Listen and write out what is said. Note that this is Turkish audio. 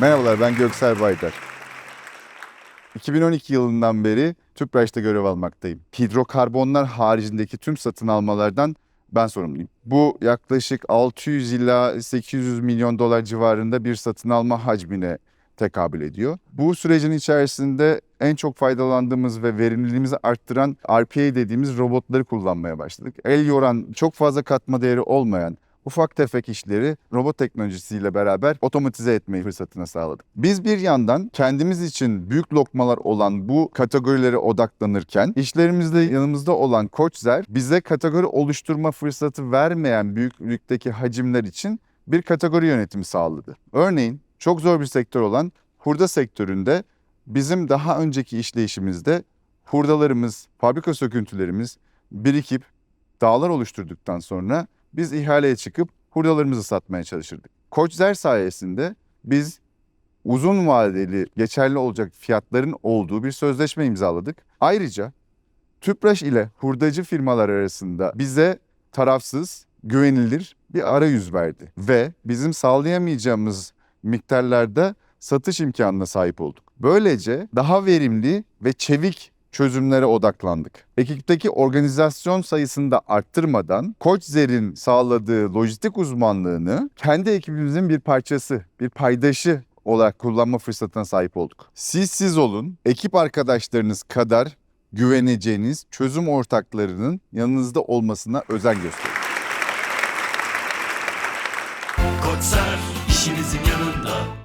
Merhabalar ben Göksel Baydar. 2012 yılından beri Tüpraş'ta görev almaktayım. Hidrokarbonlar haricindeki tüm satın almalardan ben sorumluyum. Bu yaklaşık 600 ila 800 milyon dolar civarında bir satın alma hacmine tekabül ediyor. Bu sürecin içerisinde en çok faydalandığımız ve verimliliğimizi arttıran RPA dediğimiz robotları kullanmaya başladık. El yoran, çok fazla katma değeri olmayan ufak tefek işleri robot teknolojisiyle beraber otomatize etmeyi fırsatına sağladık. Biz bir yandan kendimiz için büyük lokmalar olan bu kategorilere odaklanırken işlerimizde yanımızda olan Koçzer bize kategori oluşturma fırsatı vermeyen büyüklükteki hacimler için bir kategori yönetimi sağladı. Örneğin çok zor bir sektör olan hurda sektöründe bizim daha önceki işleyişimizde hurdalarımız, fabrika söküntülerimiz birikip dağlar oluşturduktan sonra biz ihaleye çıkıp hurdalarımızı satmaya çalışırdık. Koçzer sayesinde biz uzun vadeli geçerli olacak fiyatların olduğu bir sözleşme imzaladık. Ayrıca Tüpraş ile hurdacı firmalar arasında bize tarafsız, güvenilir bir arayüz verdi. Ve bizim sağlayamayacağımız miktarlarda satış imkanına sahip olduk. Böylece daha verimli ve çevik çözümlere odaklandık. Ekipteki organizasyon sayısını da arttırmadan Koçzer'in sağladığı lojistik uzmanlığını kendi ekibimizin bir parçası, bir paydaşı olarak kullanma fırsatına sahip olduk. Siz siz olun, ekip arkadaşlarınız kadar güveneceğiniz çözüm ortaklarının yanınızda olmasına özen gösterin. Koçser işinizin yanında